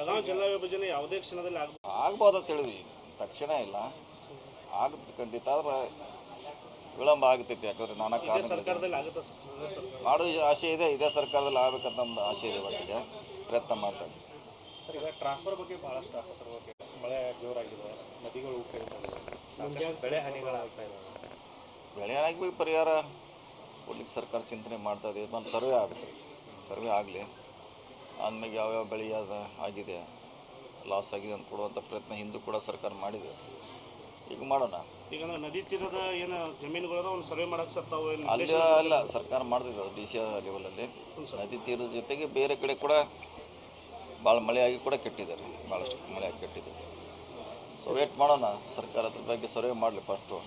ಬೆಳಗಾವಿ ಜಿಲ್ಲಾ ವಿಭಜನೆ ಯಾವುದೇ ಕ್ಷಣದಲ್ಲಿ ಆಗ್ಬೋದು ಆಗ್ಬೋದ ಅಂತ ಹೇಳಿದ್ವಿ. ತಕ್ಷಣ ಇಲ್ಲ. ಆಗುತ್ತೆ ಖಂಡಿತ. ಆದ್ರೆ ವಿಳಂಬ ಆಗ್ತೈತಿ ಯಾಕಂದ್ರೆ ನಾನಾ ಕಾರಣ ಸರ್ಕಾರದಲ್ಲಿ ಆಗುತ್ತೆ ಸರ್? ಇದೇ ಮಾಡೋ ಆಸೆ ಇದೆ. ಇದೇ ಸರ್ಕಾರದಲ್ಲಿ ಆಗ್ಬೇಕಂತ ನಮ್ದು ಆಸೆ ಇದೆ ಒಟ್ಟಿಗೆ. ಪ್ರಯತ್ನ ಮಾಡ್ತಾ ಇದ್ದೀವಿ. ಸರ್ ಈಗ ಟ್ರಾನ್ಸ್ಫರ್ ಬಗ್ಗೆ ಭಾಳಷ್ಟು ಅಪಸರ ಬಗ್ಗೆ ಮಳೆ ಜೋರಾಗಿದೆ. ನದಿಗಳು ಉಕ್ಕಳಿದ್ದಾವೆ ಬೆಳೆ ಹಾನಿಗಳಾಗ್ತಾ ಇದ್ದಾವೆ ಬೆಳೆ ಹಾಕಿ ಪರಿಹಾರ ಕೊಡ್ಲಿಕ್ಕೆ ಸರ್ಕಾರ ಚಿಂತನೆ ಮಾಡ್ತಾ ಇದೆ. ಒಂದು ಸರ್ವೆ ಆಗುತ್ತೆ ಸರ್ವೆ ಆಗಲಿ. ಆದ್ಮೇಲೆ ಯಾವ್ಯಾವ ಬೆಳೆ ಅದ ಆಗಿದೆ ಲಾಸ್ ಆಗಿದೆ ಅಂತ ಕೊಡುವಂಥ ಪ್ರಯತ್ನ ಹಿಂದೂ ಕೂಡ ಸರ್ಕಾರ ಮಾಡಿದೆ. ಈಗ ಮಾಡೋಣ. ಈಗ ನದಿ ತೀರದ ಏನು ಜಮೀನುಗಳದ ಒಂದು ಸರ್ವೆ ಮಾಡಕ್ಕೆ ಸರ್ತಾವ ಅಲ್ಲಿ ಅಲ್ಲ ಸರ್ಕಾರ ಮಾಡ್ತಿದ್ರು ಡಿ ಸಿ ಲೆವೆಲಲ್ಲಿ ನದಿ ತೀರದ ಜೊತೆಗೆ ಬೇರೆ ಕಡೆ ಕೂಡ ಭಾಳ ಮಳೆಯಾಗಿ ಕೂಡ ಕೆಟ್ಟಿದ್ದಾರೆ. ಭಾಳಷ್ಟು ಮಳೆಯಾಗಿ ಕೆಟ್ಟಿದೆ. ಸೊ ವೇಟ್ ಮಾಡೋಣ. ಸರ್ಕಾರ ಅದ್ರ ಬಗ್ಗೆ ಸರ್ವೆ ಮಾಡಲಿ ಫಸ್ಟು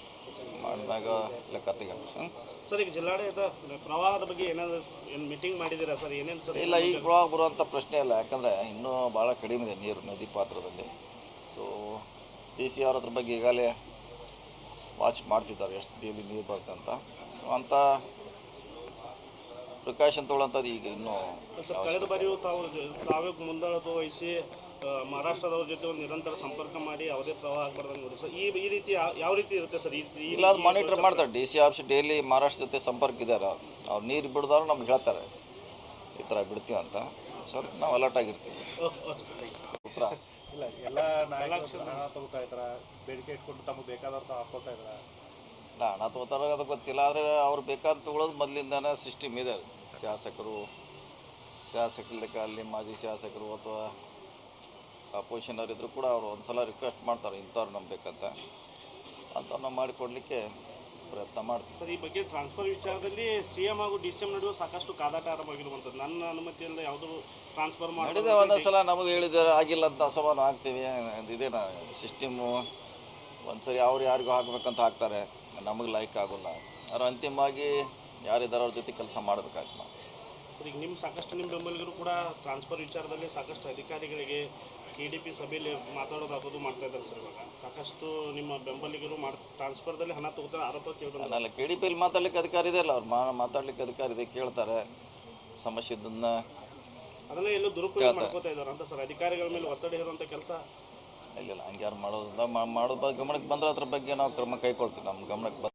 ಮಾಡಿದಾಗ ಲೆಕ್ಕ ತೆಗೋಣ ಹ್ಞೂ ಸರ್ ಈಗ ಜಿಲ್ಲಾಡಳಿತ ಪ್ರವಾಹದ ಬಗ್ಗೆ ಏನಾದ್ರು ಏನು ಮೀಟಿಂಗ್ ಮಾಡಿದ್ದೀರಾ ಸರ್? ಏನೇನು ಸರ್ ಇಲ್ಲ ಈಗ ಪ್ರವಾಹ ಬರುವಂಥ ಪ್ರಶ್ನೆ ಇಲ್ಲ. ಯಾಕಂದರೆ ಇನ್ನೂ ಭಾಳ ಕಡಿಮೆ ಇದೆ ನೀರು ನದಿ ಪಾತ್ರದಲ್ಲಿ. ಸೊ ಡಿ ಸಿ ಅವ್ರ ಅದ್ರ ಬಗ್ಗೆ ಈಗಾಗಲೇ ವಾಚ್ ಮಾಡ್ತಿದ್ದಾರೆ ಎಷ್ಟು ಡೈಲಿ ನೀರು ಬರುತ್ತೆ ಅಂತ. ಸೊ ಅಂಥ ಪ್ರಿಕಾಷನ್ ತೊಗೊಳ್ಳೋಂಥದ್ದು ಈಗ ಇನ್ನೂ ಕಳೆದ ಬಾರಿಯೂ ತಾವು ತಾವೇ ಮುಂದಾಳತ್ವ ವಹಿಸಿ ಮಹಾರಾಷ್ಟ್ರದವ್ರ ಜೊತೆ ಒಂದು ನಿರಂತರ ಸಂಪರ್ಕ ಮಾಡಿ ಯಾವುದೇ ಪ್ರವಾಹ ಆಗಬಾರ್ದಂಗೆ ನೋಡಿ. ಸರ್ ಈ ಈ ರೀತಿ ಯಾವ- ರೀತಿ ಇರುತ್ತೆ ಸರ್ ಈ ರೀತಿ ಇಲ್ಲ ಅದು ಮಾನಿಟರ್ ಮಾಡ್ತಾರೆ. D C office daily Maharashtra ಜೊತೆ ಸಂಪರ್ಕ ಇದ್ದಾರೆ ಅವ್ರು ನೀರು ಬಿಡ್ದವ್ರು ನಮ್ಗೆ ಹೇಳ್ತಾರೆ. ಈ ಥರ ಬಿಡ್ತೀವಿ ಅಂತ. ಸೊ ಅದಕ್ಕೆ ನಾವು ಅಲರ್ಟ್ ಆಗಿರ್ತೀವಿ. ಸರ್ ಉತ್ತರ. ಇಲ್ಲ ಎಲ್ಲ ನಾಯಕರು ಹಣ ತಗೋತಾ ಇದ್ದಾರೆ ಬೇಡಿಕೆ ಇಟ್ಕೊಂಡು ತಮಗೆ ಬೇಕಾದವ್ರು ತಾವು ಹಾಕ್ಕೊಳ್ತಾ ಇದ್ದಾರೆ ಇಲ್ಲ, ಹಣ ತಗೋತಾರ ಅದು ಗೊತ್ತಿಲ್ಲ ಆದರೆ ಅವ್ರು ಬೇಕಾದ ತಗೊಳ್ಳೋದು ಮೊದಲಿಂದಾನೆ ಸಿಸ್ಟಮ್ ಇದೆ. ಶಾಸಕರು ಶಾಸಕರ ಅಲ್ಲಿ ಮಾಜಿ ಶಾಸಕರು ಅಥವಾ ಅಪೋಸಿಷನ್ ಇದ್ದರೂ ಕೂಡ ಅವರು ಒಂದು ಸಲ ರಿಕ್ವೆಸ್ಟ್ ಮಾಡ್ತಾರೆ ಇಂಥವ್ರು ನಂಬಬೇಕಂತ ಬೇಕಂತ. ಅಂಥವ್ರನ್ನ ಮಾಡಿಕೊಡ್ಲಿಕ್ಕೆ ಪ್ರಯತ್ನ ಮಾಡ್ತೀವಿ. ಸರ್ ಈ ಬಗ್ಗೆ ಟ್ರಾನ್ಸ್ಫರ್ ವಿಚಾರದಲ್ಲಿ ಸಿ ಎಂ ಹಾಗೂ ಡಿ ಸಿ ಎಂ ನಡುವೆ ಸಾಕಷ್ಟು ಕಾದಾಟ ಆರಂಭವಾಗಿರುವಂಥದ್ದು. ನನ್ನ ಅನುಮತಿಯಿಂದ ಯಾವುದೂ ಟ್ರಾನ್ಸ್ಫರ್ ಮಾಡಿದೆ ಒಂದೊಂದು ಸಲ ನಮಗೆ ಹೇಳಿದ್ದಾರೆ ಆಗಿಲ್ಲ ಅಂತ ಅಸಮಾನ ಆಗ್ತೀವಿ. ಇದೇನ ಸಿಸ್ಟಮು ಒಂದ್ಸರಿ ಅವ್ರು ಯಾರಿಗೂ ಹಾಕ್ಬೇಕಂತ ಹಾಕ್ತಾರೆ. ನಮಗೆ ಲೈಕ್ ಆಗೋಲ್ಲ. ಅವ್ರು ಅಂತಿಮವಾಗಿ ಯಾರಿದ್ದಾರೆ ಅವ್ರ ಜೊತೆ ಕೆಲಸ ಮಾಡಬೇಕಾಗ್ತದೆ ಈಗ ನಿಮ್ಮ ಸಾಕಷ್ಟು ನಿಮ್ಮ ಬೆಂಬಲಿಗರು ಕೂಡ ಟ್ರಾನ್ಸ್ಫರ್ ವಿಚಾರದಲ್ಲಿ ಸಾಕಷ್ಟು ಅಧಿಕಾರಿಗಳಿಗೆ ಕೆ ಡಿ ಪಿ ಸಭೆಯಲ್ಲಿ ಮಾತಾಡೋದು ಮಾಡ್ತಾ ಇದ್ದಾರೆ ಸರ್ ಇವಾಗ. ಸಾಕಷ್ಟು ನಿಮ್ಮ ಬೆಂಬಲಿಗರು ಮಾಡ್ ಟ್ರಾನ್ಸ್ಫರ್ದಲ್ಲಿ ಹಣ ತಗೋತಾರೆ ಆರೋಪ ಕೇಳಿದ್ರೆ ಅಲ್ಲ ಕೆ ಡಿ ಮಾತಾಡ್ಲಿಕ್ಕೆ ಅಧಿಕಾರ ಇದೆ ಅಲ್ಲ ಅವ್ರು ಮಾ ಮಾತಾಡ್ಲಿಕ್ಕೆ ಅಧಿಕಾರ ಇದೆ ಕೇಳ್ತಾರೆ. ಸಮಸ್ಯೆ ಇದನ್ನ ಅದನ್ನ ಎಲ್ಲೋ ದುರುಪಯೋಗ ಮಾಡ್ಕೋತಾ ಇದ್ದಾರೆ ಅಂತ ಸರ್ ಅಧಿಕಾರಿಗಳ ಮೇಲೆ ಒತ್ತಡ ಇರುವಂಥ ಕೆಲಸ? ಇಲ್ಲ ಹಂಗೆ ಯಾರು ಮಾಡೋದಿಲ್ಲ ಮಾಡೋದ್ ಗಮನಕ್ಕೆ ಬಂದ್ರೆ ಅದ್ರ ಬಗ್ಗೆ ನಾವು ಕ್ರಮ ಕೈಗೊಳ್ತೀವಿ ನಮ್ಮ ಗಮನಕ್ಕೆ ಬಂದ